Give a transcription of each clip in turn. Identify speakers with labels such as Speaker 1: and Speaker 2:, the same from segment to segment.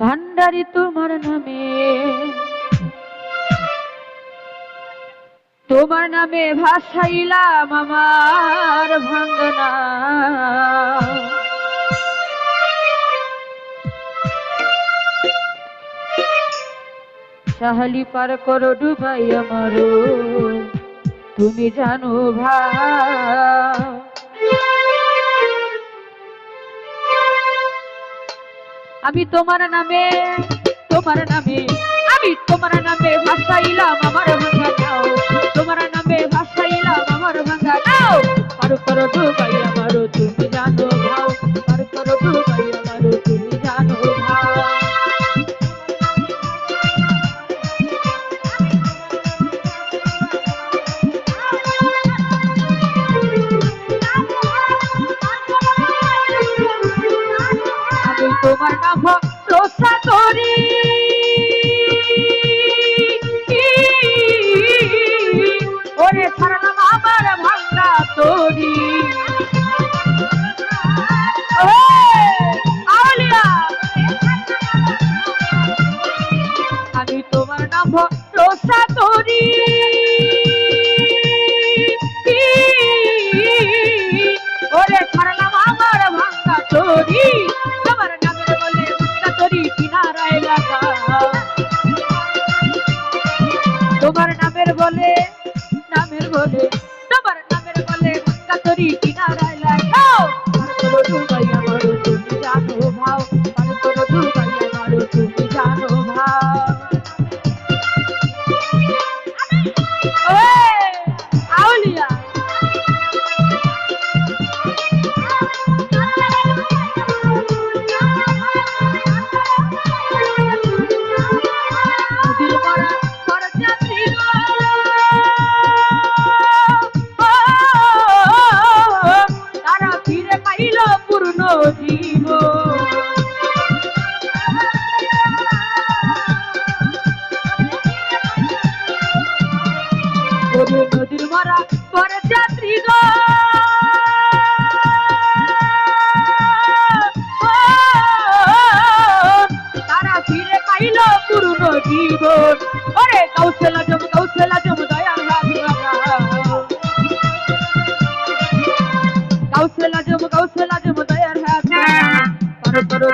Speaker 1: ভান্ডারি তোমার নামে। তোমার নামে ভাসাইলাম আমার ভাঙ্গনা সাহালি পার করো ডুবাই আমার তুমি জানো ভাই। আমি তোমার নামে তোমার নামে, আমি তোমার নামে ভাসাইলাম আমার ভাঙা নাও তোমার নামে ভাসাইলাম আমার ভাঙা নাও পার করো ডুবাই তোমার নাম রোসা করি তোমার নামের বলে নামের বলে তোমার নামের বলে ভাঙ্গা তরি কিনারায় লাগাও পার করো ডুবাই আমার তুমি জানো ভাও আমার তুমি জানো ভাও নদীর মরা পরযাত্রী গো। ও, তারা ফিরে পাইল পূর্ণ জীবন। ওরে কৌশলা জম কৌশলা জম রাধি কৌশলা জম কৌশলা জম রাধি। পার করো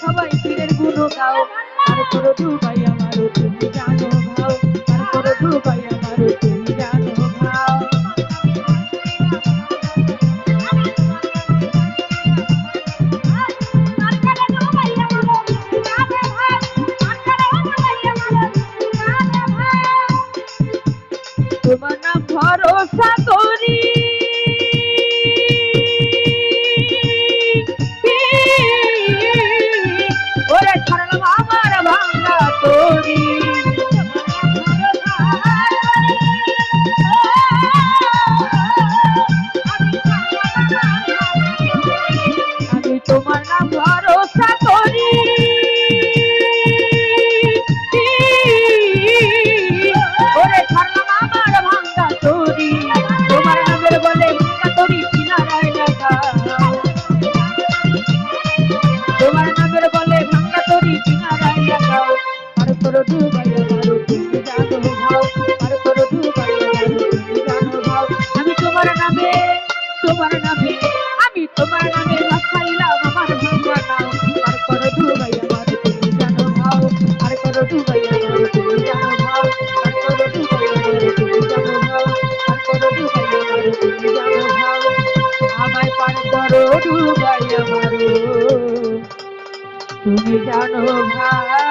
Speaker 1: সবাই পীরের গুণ গাও তারপরে দুবাই আমারও তুমি জানো ভাও। তারপরে দুবাই আমারও তুমি জানো ভাও। তোমার নাম ভরসা করি। তোমার নামে আমি তোমার নামে খাইলাম তুমি জানো ভাই